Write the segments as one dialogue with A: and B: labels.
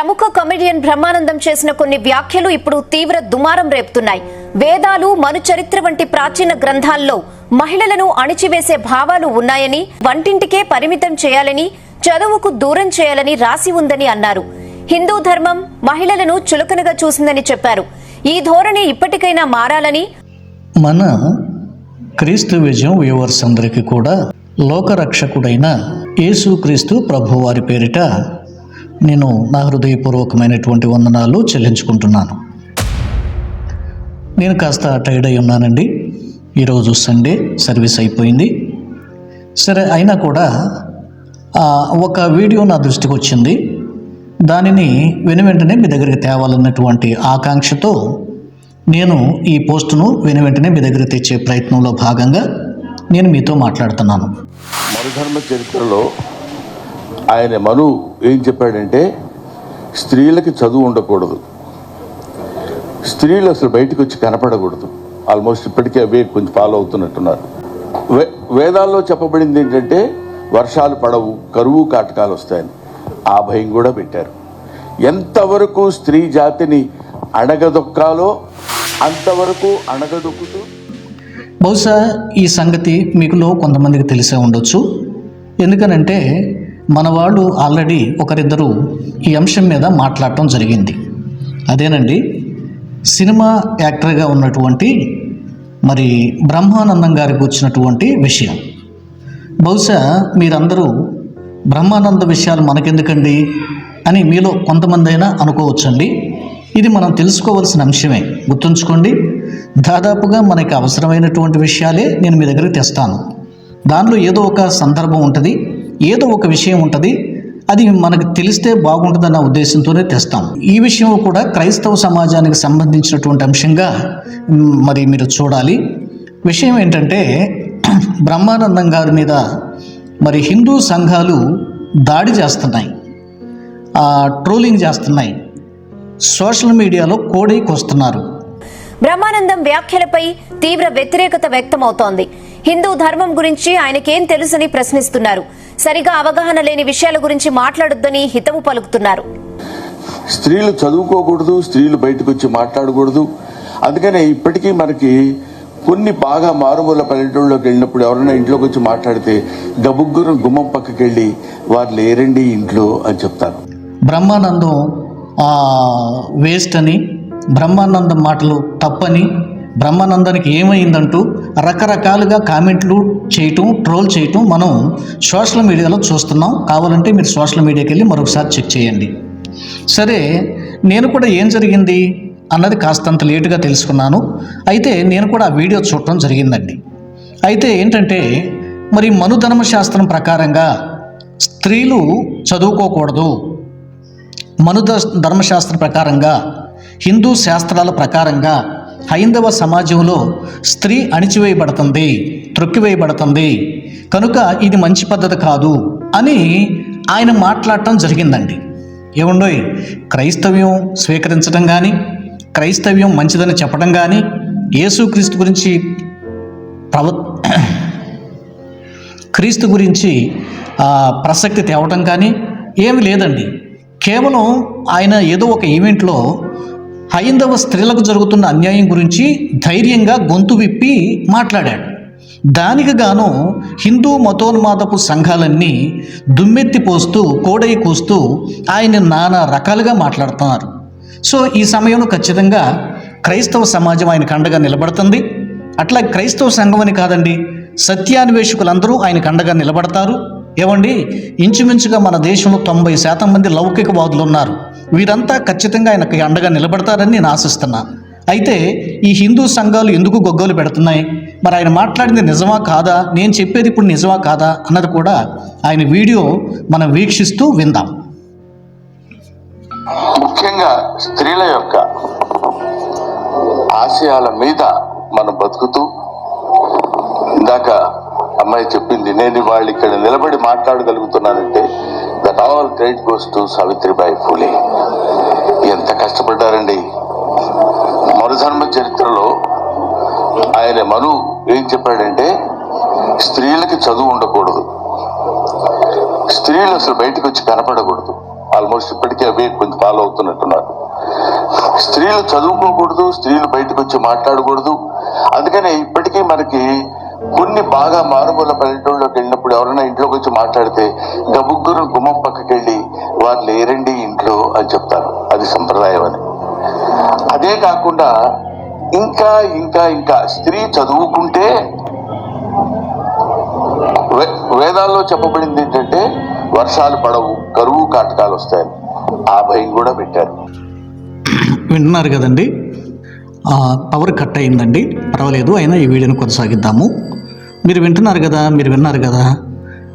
A: ప్రముఖ కమెడియన్ బ్రహ్మానందం చేసిన కొన్ని వ్యాఖ్యలు ఇప్పుడు తీవ్ర దుమారం రేపుతున్నాయి. వేదాలు మను చరిత్ర వంటి ప్రాచీన గ్రంథాల్లో మహిళలను అణిచివేసే భావాలు ఉన్నాయని వంటింటికే పరిమితం చేయాలని చదువుకు దూరం చేయాలని రాసి ఉందని అన్నారు. హిందూ ధర్మం మహిళలను చులకనగా చూసిందని చెప్పారు. ఈ ధోరణి ఇప్పటికైనా మారాలని
B: మన క్రీస్తు విజయం వ్యూవర్స్ అందరికీ కూడా లోకరక్షకుడైన యేసుక్రీస్తు ప్రభువారి పేరిట నేను నా హృదయపూర్వకమైనటువంటి వందనాలు చెల్లించుకుంటున్నాను. నేను కాస్త టైర్డ్ అయి ఉన్నానండి. ఈరోజు సండే సర్వీస్ అయిపోయింది. సరే అయినా కూడా ఒక వీడియో నా దృష్టికి వచ్చింది. దానిని వెను వెంటనే మీ దగ్గరికి తేవాలన్నటువంటి ఆకాంక్షతో నేను ఈ పోస్టును వెను వెంటనే మీ దగ్గర తెచ్చే ప్రయత్నంలో భాగంగా నేను మీతో మాట్లాడుతున్నాను.
C: మరుధర్మ చరిత్రలో ఆయన మను ఏం చెప్పాడంటే స్త్రీలకి చదువు ఉండకూడదు. స్త్రీలు అసలు బయటకు వచ్చి కనపడకూడదు. ఆల్మోస్ట్ ఇప్పటికే అవే కొంచెం ఫాలో అవుతున్నట్టున్నారు. వే వేదాల్లో చెప్పబడింది ఏంటంటే వర్షాలు పడవు కరువు కాటకాలు వస్తాయని. ఆ భయం కూడా పెట్టారు. ఎంతవరకు స్త్రీ జాతిని అణగదొక్కాలో అంతవరకు అణగదొక్కుతూ?
B: బహుశా ఈ సంగతి మీకులో కొంతమందికి తెలిసే ఉండొచ్చు. ఎందుకనంటే మన వాళ్ళు ఆల్రెడీ ఒకరిద్దరు ఈ అంశం మీద మాట్లాడటం జరిగింది. అదేనండి సినిమా యాక్టర్గా ఉన్నటువంటి మరి బ్రహ్మానందం గారికి వచ్చినటువంటి విషయం. బహుశా మీరందరూ బ్రహ్మానంద విషయాలు మనకెందుకండి అని మీలో కొంతమంది అయినా అనుకోవచ్చండి. ఇది మనం తెలుసుకోవాల్సిన అంశమే. గుర్తుంచుకోండి దాదాపుగా మనకి అవసరమైనటువంటి విషయాలే నేను మీ దగ్గరికి తెస్తాను. దానిలో ఏదో ఒక సందర్భం ఉంటుంది. ఏదో ఒక విషయం ఉంటుంది అది మనకు తెలిస్తే బాగుంటుందన్న ఉద్దేశంతోనే తెస్తాం. ఈ విషయం కూడా క్రైస్తవ సమాజానికి సంబంధించినటువంటి అంశంగా మరి మీరు చూడాలి. విషయం ఏంటంటే బ్రహ్మానందం గారి మీద మరి హిందూ సంఘాలు దాడి చేస్తున్నాయి. ట్రోలింగ్ చేస్తున్నాయి. సోషల్ మీడియాలో కోడైకొస్తున్నారు
A: బ్రహ్మానందం వ్యాఖ్యలపై తీవ్ర వ్యతిరేకత వ్యక్తమవుతోంది. హిందూ ధర్మం గురించి ఆయనకేం తెలుసని ప్రశ్నిస్తున్నారు. సరిగా అవగాహన లేని విషయాల గురించి మాట్లాడొద్దని హితవు పలుకుతున్నారు.
C: స్త్రీలు చదువుకోకూడదు స్త్రీలు బయటకు వచ్చి మాట్లాడకూడదు. అందుకనే ఇప్పటికీ మనకి కొన్ని బాగా మారుమూల పల్లెటూళ్ళలోకి వెళ్ళినప్పుడు ఎవరైనా ఇంట్లోకి వచ్చి మాట్లాడితే గబుగ్గురు గుమ్మం పక్కకి వెళ్ళి వారు లేరండి ఇంట్లో అని చెప్తారు.
B: బ్రహ్మానందం ఆ, వేస్ట్ అని బ్రహ్మానందం మాటలు తప్పని బ్రహ్మానందానికి ఏమైందంటూ రకరకాలుగా కామెంట్లు చేయటం ట్రోల్ చేయటం మనం సోషల్ మీడియాలో చూస్తున్నాం. కావాలంటే మీరు సోషల్ మీడియాకి వెళ్ళి మరొకసారి చెక్ చేయండి. సరే నేను కూడా ఏం జరిగింది అన్నది కాస్తంత లేటుగా తెలుసుకున్నాను. అయితే నేను కూడా ఆ వీడియో చూడటం జరిగిందండి. అయితే ఏంటంటే మరి మనుధర్మ శాస్త్రం ప్రకారంగా స్త్రీలు చదువుకోకూడదు. మనుధ ద- ధర్మశాస్త్ర ప్రకారంగా హిందూ శాస్త్రాల ప్రకారంగా హైందవ సమాజంలో స్త్రీ అణిచివేయబడుతుంది త్రొక్కివేయబడుతుంది. కనుక ఇది మంచి పద్ధతి కాదు అని ఆయన మాట్లాడటం జరిగిందండి. ఏముండోయ్ క్రైస్తవ్యం స్వీకరించడం కానీ క్రైస్తవ్యం మంచిదని చెప్పడం కానీ యేసుక్రీస్తు గురించి ప్రవ క్రీస్తు గురించి ప్రసక్తి తేవటం కానీ ఏమి లేదండి. కేవలం ఆయన ఏదో ఒక ఈవెంట్లో హైందవ స్త్రీలకు జరుగుతున్న అన్యాయం గురించి ధైర్యంగా గొంతు విప్పి మాట్లాడాడు. దానికి గాను హిందూ మతోన్మాదపు సంఘాలన్నీ దుమ్మెత్తి పోస్తూ కోడై కూస్తూ ఆయన నానా రకాలుగా మాట్లాడుతున్నారు. సో ఈ సమయంలో ఖచ్చితంగా క్రైస్తవ సమాజం ఆయనకు అండగా నిలబడుతుంది. అట్లా క్రైస్తవ సంఘం అని కాదండి సత్యాన్వేషకులందరూ ఆయనకు అండగా నిలబడతారు. ఏమండి ఇంచుమించుగా మన దేశంలో తొంభై శాతం మంది లౌకికవాదులు ఉన్నారు వీరంతా ఖచ్చితంగా ఆయనకి అండగా నిలబడతారని నేను ఆశిస్తున్నా. అయితే ఈ హిందూ సంఘాలు ఎందుకు గొగ్గోలు పెడుతున్నాయి? మరి ఆయన మాట్లాడింది నిజమా కాదా? నేను చెప్పేది ఇప్పుడు నిజమా కాదా? అన్నది కూడా ఆయన వీడియో మనం వీక్షిస్తూ విందాం.
C: ముఖ్యంగా స్త్రీల యొక్క ఆశయాల మీద మనం బతుకుతూ ఇందాక అమ్మాయి చెప్పింది నేను వాళ్ళు ఇక్కడ నిలబడి మాట్లాడగలుగుతున్నానంటే that all credit goes to Savitribai Phule ఎంత కష్టపడ్డారండి? మరుధర్మ చరిత్రలో ఆయన మను ఏం చెప్పాడంటే స్త్రీలకి చదువు ఉండకూడదు. స్త్రీలు అసలు బయటకు వచ్చి కనపడకూడదు. ఆల్మోస్ట్ ఇప్పటికే అవే కొంచెం ఫాలో అవుతున్నట్టున్నారు. స్త్రీలు చదువుకోకూడదు స్త్రీలు బయటకు వచ్చి మాట్లాడకూడదు. అందుకనే ఇప్పటికీ మనకి కొన్ని బాగా మారుమూల పల్లెటూళ్ళలోకి వెళ్ళినప్పుడు ఎవరైనా ఇంట్లోకి వచ్చి మాట్లాడితే గబుగ్గురు గుమ్మం పక్కకి వెళ్ళి వారు లేరండి ఇంట్లో అని చెప్తారు. అది సంప్రదాయం అని అదే కాకుండా ఇంకా ఇంకా ఇంకా స్త్రీ చదువుకుంటే వే- వేదాల్లో చెప్పబడింది ఏంటంటే వర్షాలు పడవు కరువు కాటకాలు వస్తాయని ఆ భయం కూడా పెట్టారు.
B: వింటున్నారు కదండి? పవర్ కట్ అయిందండి. పర్వాలేదు అయినా ఈ వీడియోని కొనసాగిద్దాము. మీరు వింటున్నారు కదా మీరు విన్నారు కదా?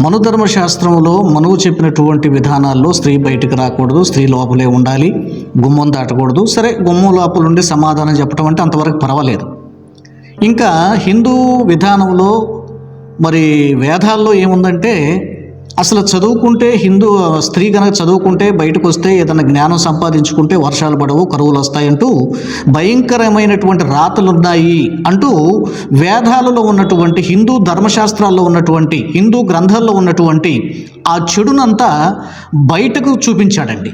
B: మనుధర్మ శాస్త్రంలో మనువు చెప్పినటువంటి విధానాల్లో స్త్రీ బయటకు రాకూడదు స్త్రీ లోపలే ఉండాలి గుమ్మం దాటకూడదు. సరే గుమ్మం లోపల ఉండి సమాధానం చెప్పడం అంటే అంతవరకు పర్వాలేదు. ఇంకా హిందూ విధానంలో మరి వేదాల్లో ఏముందంటే అసలు చదువుకుంటే హిందూ స్త్రీ కనుక చదువుకుంటే బయటకు వస్తే ఏదైనా జ్ఞానం సంపాదించుకుంటే వర్షాలు పడవు కరువులు వస్తాయంటూ భయంకరమైనటువంటి రాతలు ఉన్నాయి అంటూ వేదాలలో ఉన్నటువంటి హిందూ ధర్మశాస్త్రాల్లో ఉన్నటువంటి హిందూ గ్రంథాల్లో ఉన్నటువంటి ఆ చెడునంతా బయటకు చూపించాడండి.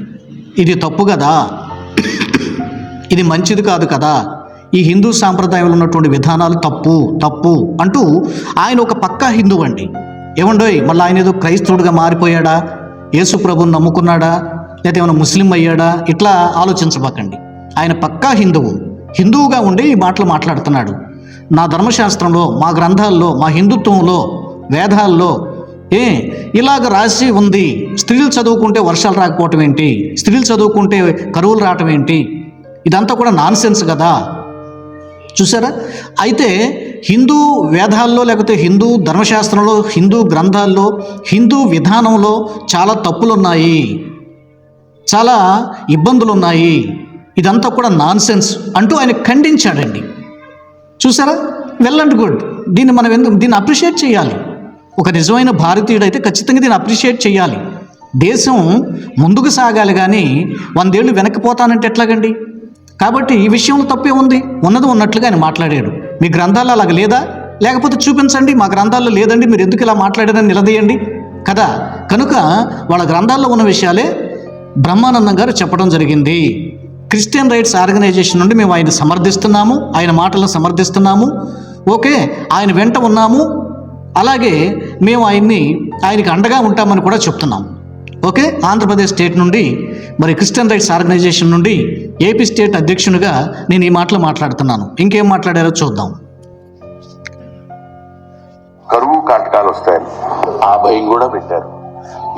B: ఇది తప్పు కదా? ఇది మంచిది కాదు కదా? ఈ హిందూ సాంప్రదాయంలో ఉన్నటువంటి విధానాలు తప్పు తప్పు అంటూ ఆయన ఒక పక్కా హిందువు అండి. ఏమండోయ్ మళ్ళీ ఆయన ఏదో క్రైస్తవుడిగా మారిపోయాడా? యేసు ప్రభుని నమ్ముకున్నాడా? లేదా ఏమైనా ముస్లిం అయ్యాడా? ఇట్లా ఆలోచించబాకండి. ఆయన పక్కా హిందువు. హిందువుగా ఉండి ఈ మాటలు మాట్లాడుతున్నాడు. నా ధర్మశాస్త్రంలో మా గ్రంథాల్లో మా హిందుత్వంలో వేదాల్లో ఏ ఇలాగ రాసి ఉంది. స్త్రీలు చదువుకుంటే వర్షాలు రాకపోవటం ఏంటి? స్త్రీలు చదువుకుంటే కరువులు రావటం ఏంటి? ఇదంతా కూడా నాన్సెన్స్ కదా? చూసారా? అయితే హిందూ వేదాల్లో లేకపోతే హిందూ ధర్మశాస్త్రంలో హిందూ గ్రంథాల్లో హిందూ విధానంలో చాలా తప్పులు ఉన్నాయి చాలా ఇబ్బందులు ఉన్నాయి ఇదంతా కూడా నాన్ సెన్స్ అంటూ ఆయన ఖండించాడండి. చూసారా? Well and good. దీన్ని మనం ఎందుకు దీన్ని అప్రిషియేట్ చేయాలి. ఒక నిజమైన భారతీయుడు అయితే ఖచ్చితంగా దీన్ని అప్రిషియేట్ చేయాలి. దేశం ముందుకు సాగాలి కానీ వందేళ్ళు వెనక్కిపోతానంటే ఎట్లాగండి? కాబట్టి ఈ విషయంలో తప్పే ఉంది. ఉన్నది ఉన్నట్లుగా ఆయన మాట్లాడాడు. మీ గ్రంథాల్లో అలాగ లేదా? లేకపోతే చూపించండి మా గ్రంథాల్లో లేదండి మీరు ఎందుకు ఇలా మాట్లాడారని నిలదీయండి? కదా? కనుక వాళ్ళ గ్రంథాల్లో ఉన్న విషయాలే బ్రహ్మానందం గారు చెప్పడం జరిగింది. క్రిస్టియన్ రైట్స్ ఆర్గనైజేషన్ నుండి మేము ఆయన సమర్థిస్తున్నాము ఆయన మాటలను సమర్థిస్తున్నాము. ఓకే ఆయన వెంట ఉన్నాము. అలాగే మేము ఆయన్ని ఆయనకి అండగా ఉంటామని కూడా చెప్తున్నాం ఓకే? ఆంధ్రప్రదేశ్ స్టేట్ నుండి మరి క్రిస్టియన్ రైట్స్ ఆర్గనైజేషన్ నుండి ఏపీ స్టేట్ అధ్యక్షునిగా నేను ఈ మాటలు మాట్లాడుతున్నాను. ఇంకేం మాట్లాడారో చూద్దాం.
C: కరువు కాటకాలు వస్తాయని. ఆ భయం కూడా పెట్టారు.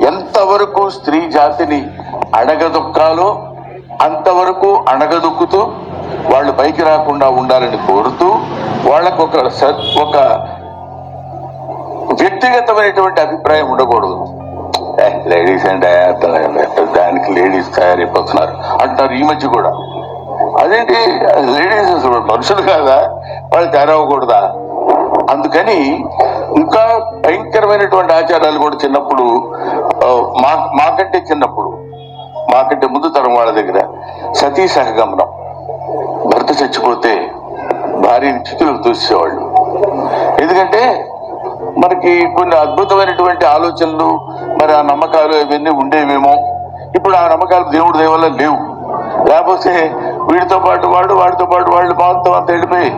C: ఎంతవరకు స్త్రీ జాతిని అడగదొక్కాలో అంతవరకు అణగదొక్కుతూ వాళ్ళు పైకి రాకుండా ఉండాలని కోరుతూ వాళ్ళకు ఒక ఒక వ్యక్తిగతమైనటువంటి అభిప్రాయం ఉండకూడదు. లేడీస్ అండ్ దానికి లేడీస్ తయారైపోతున్నారు. అంటారు ఈ మధ్య కూడా. అదేంటి? లేడీస్ అసలు మనుషులు కాదా? వాళ్ళు తయారవ్వకూడదా? అందుకని ఇంకా భయంకరమైనటువంటి ఆచారాలు కూడా చిన్నప్పుడు మా మాకంటే చిన్నప్పుడు మాకంటే ముందు తరం వాళ్ళ దగ్గర సతీ సహగమనం. భర్త చచ్చిపోతే భార్యని చితులు దూసేవాళ్ళు ఎందుకంటే మనకి కొన్ని అద్భుతమైనటువంటి ఆలోచనలు మరి ఆ నమ్మకాలు ఇవన్నీ ఉండేవేమో? ఇప్పుడు ఆ నమ్మకాలు దేవుడి దేవల్ల లేవు. లేకపోతే వీడితో పాటు వాడు వాడితో పాటు వాళ్ళు మొత్తం అంత వెళ్ళిపోయి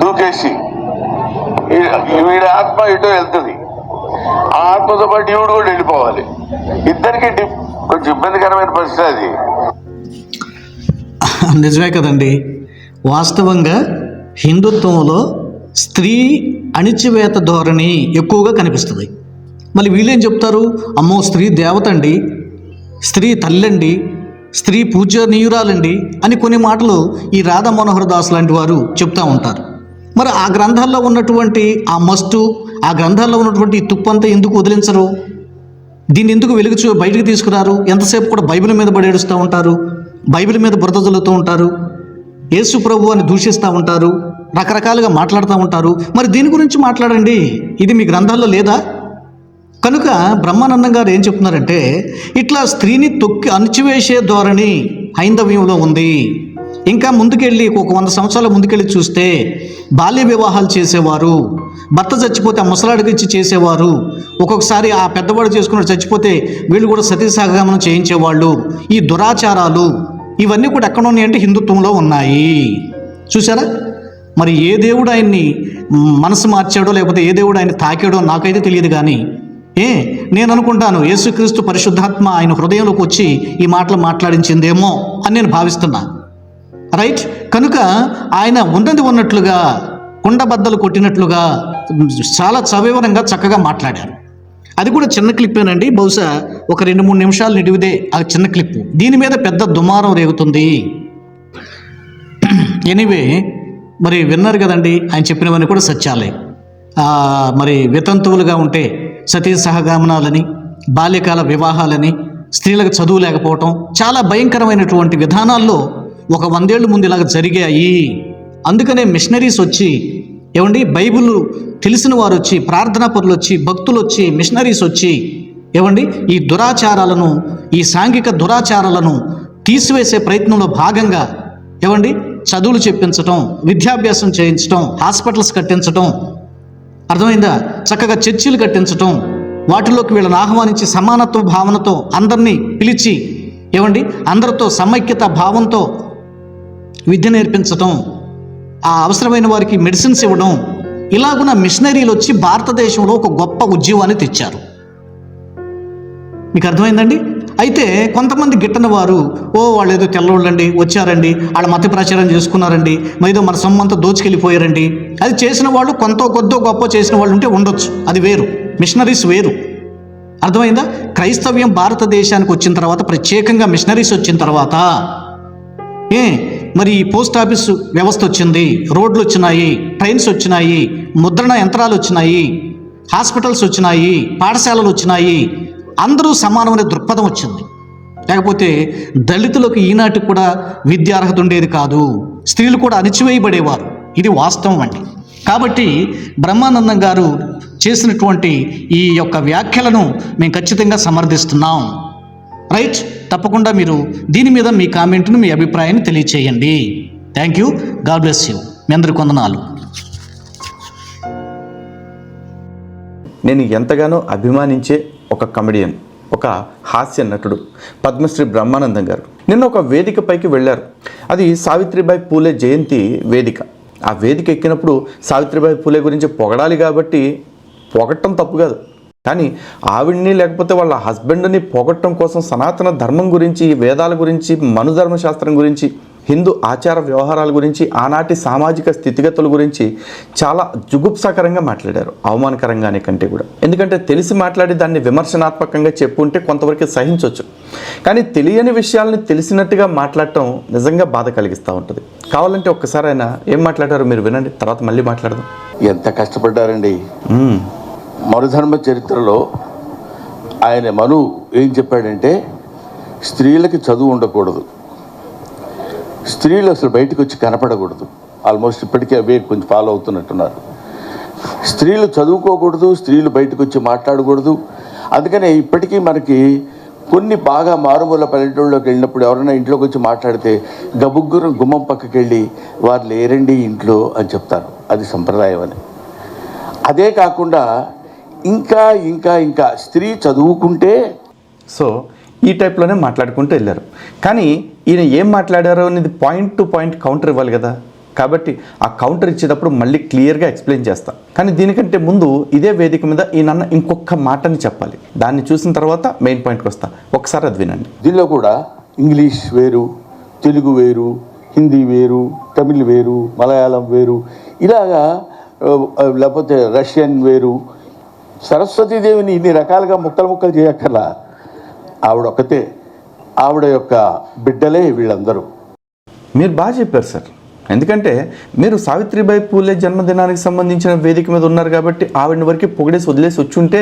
C: దూకేసి వీడి ఆత్మ ఇటో వెళ్తుంది. ఆ ఆత్మతో పాటు దేవుడు కూడా వెళ్ళిపోవాలి. ఇద్దరికి కొంచెం ఇబ్బందికరమైన పరిస్థితి అది.
B: నిజమే కదండి. వాస్తవంగా హిందుత్వంలో స్త్రీ అణిచివేత ధోరణి ఎక్కువగా కనిపిస్తుంది. మళ్ళీ వీళ్ళేం చెప్తారు? అమ్మో స్త్రీ దేవత అండి స్త్రీ తల్లండి స్త్రీ పూజనీయురాలండి అని కొన్ని మాటలు ఈ రాధా మనోహర్ దాస్ లాంటి వారు చెప్తూ ఉంటారు. మరి ఆ గ్రంథాల్లో ఉన్నటువంటి ఆ మస్టు ఆ గ్రంథాల్లో ఉన్నటువంటి తుప్పంతా ఎందుకు వదిలించరు? దీన్ని ఎందుకు వెలుగు చూ బయటకు తీసుకురారు? ఎంతసేపు కూడా బైబిల్ మీద పడి ఏడుస్తూ ఉంటారు? బైబిల్ మీద బురద జల్లుతూ ఉంటారు? యేసు ప్రభు అని దూషిస్తూ ఉంటారు? రకరకాలుగా మాట్లాడుతూ ఉంటారు? మరి దీని గురించి మాట్లాడండి. ఇది మీ గ్రంథాల్లో లేదా? కనుక బ్రహ్మానందం గారు ఏం చెప్తున్నారంటే ఇట్లా స్త్రీని తొక్కి అణచివేసే ధోరణి హైందవ్యంలో ఉంది. ఇంకా ముందుకెళ్ళి ఒక వంద సంవత్సరాల ముందుకెళ్ళి చూస్తే బాల్య వివాహాలు చేసేవారు భర్త చచ్చిపోతే ఆ ముసలాడికి ఇచ్చి చేసేవారు ఒక్కొక్కసారి ఆ పెద్దవాడు చేసుకున్నాడు చచ్చిపోతే వీళ్ళు కూడా సతీసాగమనం చేయించేవాళ్ళు ఈ దురాచారాలు ఇవన్నీ కూడా ఎక్కడ ఉన్నాయంటే హిందుత్వంలో ఉన్నాయి. చూసారా మరి ఏ దేవుడు ఆయన్ని మనసు మార్చాడో లేకపోతే ఏ దేవుడు ఆయన తాకాడో నాకైతే తెలియదు కానీ ఏ నేను అనుకుంటాను యేసుక్రీస్తు పరిశుద్ధాత్మ ఆయన హృదయంలోకి వచ్చి ఈ మాటలు మాట్లాడించిందేమో అని నేను భావిస్తున్నా. రైట్? కనుక ఆయన ఉన్నది ఉన్నట్లుగా కుండబద్దలు కొట్టినట్లుగా చాలా సవివరంగా చక్కగా మాట్లాడారు. అది కూడా చిన్న క్లిప్పేనండి. బహుశా ఒక రెండు మూడు నిమిషాలు నిడివిదే ఆ చిన్న క్లిప్. దీని మీద పెద్ద దుమారం రేగుతుంది. ఎనీవే మరి విన్నారు కదండి ఆయన చెప్పినవన్నీ కూడా సత్యాలే. మరి వితంతువులుగా ఉంటే సతీ సహగమనాలని బాల్యకాల వివాహాలని స్త్రీలకు చదువు లేకపోవటం చాలా భయంకరమైనటువంటి విధానాల్లో ఒక వందేళ్ళ ముందు ఇలాగ జరిగాయి. అందుకనే మిషనరీస్ వచ్చి ఏమండి బైబిల్ తెలిసిన వారు వచ్చి ప్రార్థనా పనులు వచ్చి భక్తులు వచ్చి మిషనరీస్ వచ్చి ఏమండి ఈ దురాచారాలను ఈ సాంఘిక దురాచారాలను తీసివేసే ప్రయత్నంలో భాగంగా ఏమండి చదువులు చెప్పించటం విద్యాభ్యాసం చేయించటం హాస్పిటల్స్ కట్టించటం అర్థమైందా? చక్కగా చర్చిలు కట్టించటం వాటిలోకి వీళ్ళని ఆహ్వానించి సమానత్వ భావనతో అందరినీ పిలిచి ఏమండి? అందరితో సమైక్యత భావంతో విద్య నేర్పించటం ఆ అవసరమైన వారికి మెడిసిన్స్ ఇవ్వడం ఇలాగున్న మిషనరీలు వచ్చి భారతదేశంలో ఒక గొప్ప ఉద్యమాన్ని తెచ్చారు. మీకు అర్థమైందండి? అయితే కొంతమంది గిట్టని వారు ఓ వాళ్ళు ఏదో తెల్లవాళ్ళండి వచ్చారండి వాళ్ళ మత ప్రచారం చేసుకున్నారండి ఏదో మన సొమ్మంతా దోచుకెళ్ళిపోయారండి. అది చేసిన వాళ్ళు కొంత కొద్దో గొప్ప చేసిన వాళ్ళు ఉంటే ఉండొచ్చు. అది వేరు. మిషనరీస్ వేరు. అర్థమైందా? క్రైస్తవ్యం భారతదేశానికి వచ్చిన తర్వాత ప్రత్యేకంగా మిషనరీస్ వచ్చిన తర్వాత ఏ మరి ఈ పోస్ట్ ఆఫీస్ వ్యవస్థ వచ్చింది రోడ్లు వచ్చినాయి ట్రైన్స్ వచ్చినాయి ముద్రణ యంత్రాలు వచ్చినాయి హాస్పిటల్స్ వచ్చినాయి పాఠశాలలు వచ్చినాయి అందరూ సమానమైన దృక్పథం వచ్చింది. లేకపోతే దళితులకు ఈనాటికి కూడా విద్యార్హత ఉండేది కాదు. స్త్రీలు కూడా అణిచివేయబడేవారు. ఇది వాస్తవం అండి. కాబట్టి బ్రహ్మానందం గారు చేసినటువంటి ఈ యొక్క వ్యాఖ్యలను మేము ఖచ్చితంగా సమర్థిస్తున్నాం. రైట్? తప్పకుండా మీరు దీని మీద మీ కామెంట్ను మీ అభిప్రాయాన్ని తెలియచేయండి. Thank you. God bless you. మీ అందరి కొందనాలు
D: నేను ఎంతగానో అభిమానించే ఒక కమెడియన్ ఒక హాస్య నటుడు పద్మశ్రీ బ్రహ్మానందం గారు. నిన్న ఒక వేదికపైకి వెళ్ళారు. అది సావిత్రిబాయి పూలే జయంతి వేదిక. ఆ వేదిక ఎక్కినప్పుడు సావిత్రిబాయి పూలే గురించి పొగడాలి కాబట్టి పొగట్టం తప్పు కాదు. కానీ ఆవిడ్ని లేకపోతే వాళ్ళ హస్బెండ్ని పొగట్టం కోసం సనాతన ధర్మం గురించి వేదాల గురించి మనుధర్మ శాస్త్రం గురించి హిందూ ఆచార వ్యవహారాల గురించి ఆనాటి సామాజిక స్థితిగతుల గురించి చాలా జుగుప్సాకరంగా మాట్లాడారు. అవమానకరంగానే కంటే కూడా. ఎందుకంటే తెలిసి మాట్లాడి దాన్ని విమర్శనాత్మకంగా చెప్పుంటే కొంతవరకు సహించవచ్చు కానీ తెలియని విషయాల్ని తెలిసినట్టుగా మాట్లాడటం నిజంగా బాధ కలిగిస్తూ ఉంటుంది. కావాలంటే ఒక్కసారి ఆయన ఏం మాట్లాడారో మీరు వినండి తర్వాత మళ్ళీ మాట్లాడదాం.
C: ఎంత కష్టపడ్డారండి. మరుధర్మ చరిత్రలో ఆయన మను ఏం చెప్పాడంటే స్త్రీలకి చదువు ఉండకూడదు. స్త్రీలు అసలు బయటకు వచ్చి కనపడకూడదు. ఆల్మోస్ట్ ఇప్పటికే అవే కొంచెం ఫాలో అవుతున్నట్టున్నారు. స్త్రీలు చదువుకోకూడదు స్త్రీలు బయటకు వచ్చి మాట్లాడకూడదు. అందుకనే ఇప్పటికీ మనకి కొన్ని బాగా మారుమూల పల్లెటూళ్ళలోకి వెళ్ళినప్పుడు ఎవరైనా ఇంట్లోకి వచ్చి మాట్లాడితే గబుగ్గురం గుమ్మం పక్కకి వెళ్ళి వారు లేరండి ఇంట్లో అని చెప్తారు. అది సంప్రదాయం అని అదే కాకుండా ఇంకా ఇంకా ఇంకా స్త్రీ చదువుకుంటే
D: సో ఈ టైప్లోనే మాట్లాడుకుంటూ వెళ్ళారు. కానీ ఈయన ఏం మాట్లాడారో అనేది పాయింట్ టు పాయింట్ కౌంటర్ ఇవ్వాలి కదా. కాబట్టి ఆ కౌంటర్ ఇచ్చేటప్పుడు మళ్ళీ క్లియర్గా ఎక్స్ప్లెయిన్ చేస్తా. కానీ దీనికంటే ముందు ఇదే వేదిక మీద ఈయన ఇంకొక మాటని చెప్పాలి. దాన్ని చూసిన తర్వాత మెయిన్ పాయింట్కి వస్తా. ఒకసారి అది వినండి.
C: దీనిలో కూడా ఇంగ్లీష్ వేరు తెలుగు వేరు హిందీ వేరు తమిళ్ వేరు మలయాళం వేరు ఇలాగా లేకపోతే రష్యన్ వేరు. సరస్వతీదేవిని ఇన్ని రకాలుగా ముక్కలు ముక్కలు చేయక్కర్లా? ఆవిడ ఒక్కతే ఆవిడ యొక్క బిడ్డలే వీళ్ళందరూ.
D: మీరు బాగా చెప్పారు సార్. ఎందుకంటే మీరు సావిత్రిబాయి పూలే జన్మదినానికి సంబంధించిన వేదిక మీద ఉన్నారు కాబట్టి ఆవిడని వరకు పొగిడేసి వదిలేసి వచ్చుంటే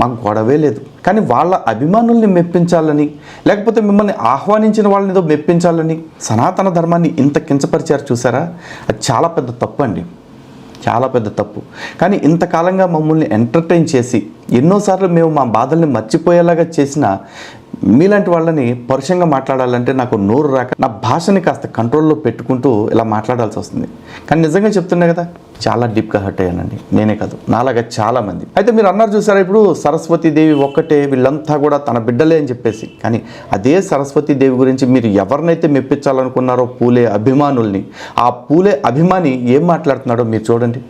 D: మాకు గొడవే లేదు. కానీ వాళ్ళ అభిమానుల్ని మెప్పించాలని లేకపోతే మిమ్మల్ని ఆహ్వానించిన వాళ్ళని ఏదో మెప్పించాలని సనాతన ధర్మాన్ని ఇంత కించపరిచారు చూసారా? అది చాలా పెద్ద తప్పు అండి. చాలా పెద్ద తప్పు. కానీ ఇంతకాలంగా మమ్మల్ని ఎంటర్టైన్ చేసి ఎన్నోసార్లు మేము మా బాధల్ని మర్చిపోయేలాగా చేసిన మీలాంటి వాళ్ళని పరుషంగా మాట్లాడాలంటే నాకు నోరు రాక నా భాషని కాస్త కంట్రోల్లో పెట్టుకుంటూ ఇలా మాట్లాడాల్సి వస్తుంది. కానీ నిజంగా చెప్తున్నా కదా చాలా డీప్గా హర్ట్ అయ్యానండి. నేనే కాదు నాలాగా చాలా మంది. అయితే మీరు అన్నారు చూసారా ఇప్పుడు సరస్వతి దేవి ఒక్కటే వీళ్ళంతా కూడా తన బిడ్డలే అని చెప్పేసి. కానీ అదే సరస్వతి దేవి గురించి మీరు ఎవరినైతే మెప్పించాలనుకున్నారో పూలే అభిమానుల్ని. ఆ పూలే అభిమాని ఏం మాట్లాడుతున్నాడో మీరు చూడండి.